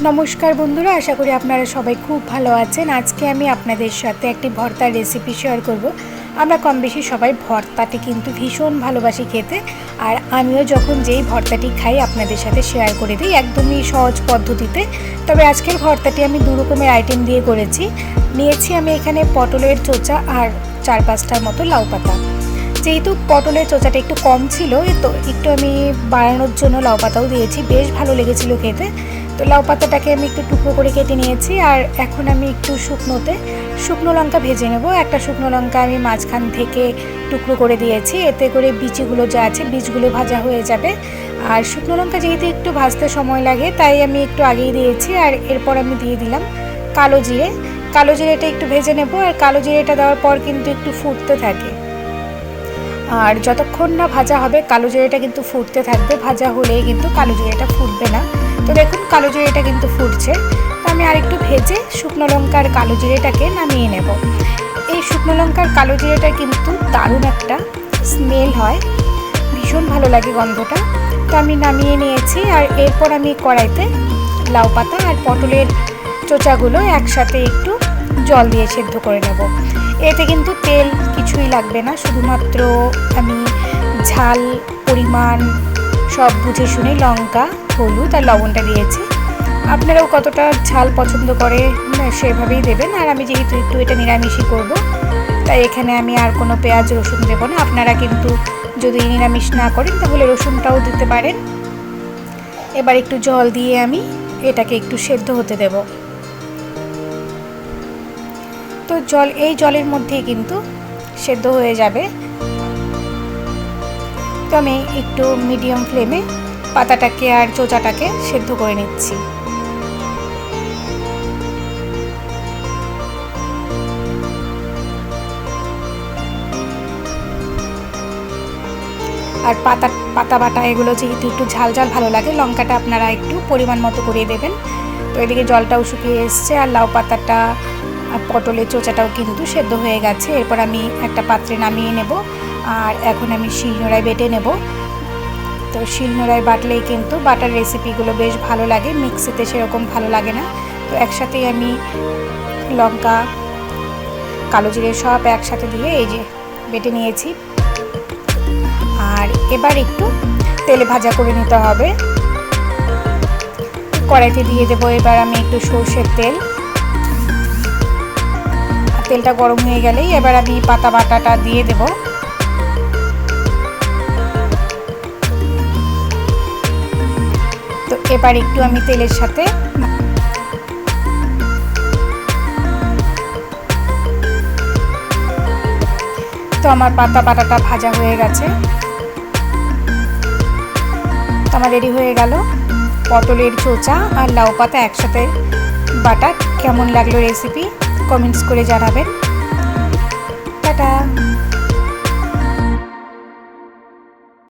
নমস্কার বন্ধুরা, আশা করি আপনারা সবাই খুব ভালো আছেন। আজকে আমি আপনাদের সাথে একটি ভর্তার রেসিপি শেয়ার করব। আমরা কম বেশি সবাই ভর্তাটি কিন্তু ভীষণ ভালোবাসি খেতে, আর আমিও যখন যেই ভর্তাটি খাই আপনাদের সাথে শেয়ার করে দিই একদমই সহজ পদ্ধতিতে। তবে আজকের ভর্তাটি আমি দু রকমের আইটেম দিয়ে করেছি। নিয়েছি আমি এখানে পটলের চোচা আর চার পাঁচটার মতো লাউ পাতা। যেহেতু পটলের চোচাটা একটু কম ছিল তো একটু আমি বাড়ানোর জন্য লাউ পাতাও দিয়েছি, বেশ ভালো লেগেছিল খেতে। তো লাউ পাতাটাকে আমি একটু টুকরো করে কেটে নিয়েছি, আর এখন আমি একটু শুকনোতে শুকনো লঙ্কা ভেজে নেব। একটা শুকনো লঙ্কা আমি মাঝখান থেকে টুকরো করে দিয়েছি, এতে করে বিচিগুলো যা আছে বীজগুলো ভাজা হয়ে যাবে। আর শুকনো লঙ্কা যেহেতু একটু ভাজতে সময় লাগে, তাই আমি একটু আগেই দিয়েছি, আর এরপর আমি দিয়ে দিলাম কালো জিরে। কালো জিরেটা একটু ভেজে নেব, আর কালো জিরেটা দেওয়ার পর কিন্তু একটু ফুটতে থাকে। আর যতক্ষণ না ভাজা হবে, কালো জিরেটা কিন্তু ফুটতে থাকবে, ভাজা হলেই কিন্তু কালো জিরেটা ফুটবে না। তো দেখুন কালো জিরেটা কিন্তু ফুটছে। তো আমি আরেকটু ভেজে শুকনো লঙ্কার কালো জিরেটাকে নামিয়ে নেব। এই শুকনো লঙ্কার কালো জিরেটা কিন্তু দারুণ একটা স্মেল হয়। ভীষণ ভালো লাগে গন্ধটা। তো আমি নামিয়ে নিয়েছি আর এরপর আমি কড়াইতে লাউ পাতা আর পটলের চোচাগুলো একসাথে একটু জল দিয়ে সেদ্ধ করে নেব। এতে কিন্তু তেল কিছুই লাগবে না। শুধুমাত্র আমি ঝাল, পরিমাণ সব বুঝে শুনে লঙ্কা হলুদ আর লবণটা দিয়েছি। আপনারাও কতটা ঝাল পছন্দ করে সেভাবেই দেবেন। আর আমি যেহেতু একটু এটা নিরামিষই করব, তাই এখানে আমি আর কোনো পেঁয়াজ, রসুন দেবো না। আপনারা কিন্তু যদি নিরামিষ না করেন, তাহলে রসুনটাও দিতে পারেন। এবার একটু জল দিয়ে আমি এটাকে একটু সেদ্ধ হতে দেব। তো জল, এই জলের মধ্যেই কিন্তু সেদ্ধ হয়ে যাবে। তো আমি একটু মিডিয়াম ফ্লেমে পাতাটাকে আর চোচাটাকে সেদ্ধ করে নিচ্ছি। আর পাতা পাতা বাটা এগুলো যেহেতু একটু ঝাল ঝাল ভালো লাগে, লঙ্কাটা আপনারা একটু পরিমাণ মতো করে দেবেন। তো এদিকে জলটাও শুকিয়ে এসছে, আর লাউ পাতাটা আর পটলের চোচাটাও কিন্তু সেদ্ধ হয়ে গেছে। এরপর আমি একটা পাত্রে নামিয়ে নেব, আর এখন আমি শিলনোড়ায় বেটে নেব। তো শিলনোড়ায় বাটলেই কিন্তু বাটার রেসিপিগুলো বেশ ভালো লাগে। মিক্সিতে সেরকম ভালো লাগে না। তো একসাথেই আমি লঙ্কা, কালো জিরে সব একসাথে দিয়ে এই যে বেটে নিয়েছি। আর এবার একটু তেলে ভাজা করে নিতে হবে। কড়াইতে দিয়ে দেবো এবার আমি একটু সর্ষের তেল। তেলটা গরম হয়ে গেলেই এবার আমি পাতা বাটাটা দিয়ে দেব। এবার একটু আমি তেলের সাথে তো আমার পাতা বাটাটা ভাজা হয়ে গেছে। তো আমার রেডি হয়ে গেল পটলের চোচা আর লাউ পাতা একসাথে বাটা। কেমন লাগল রেসিপি কমেন্টস করে জানাবেন। টাটা।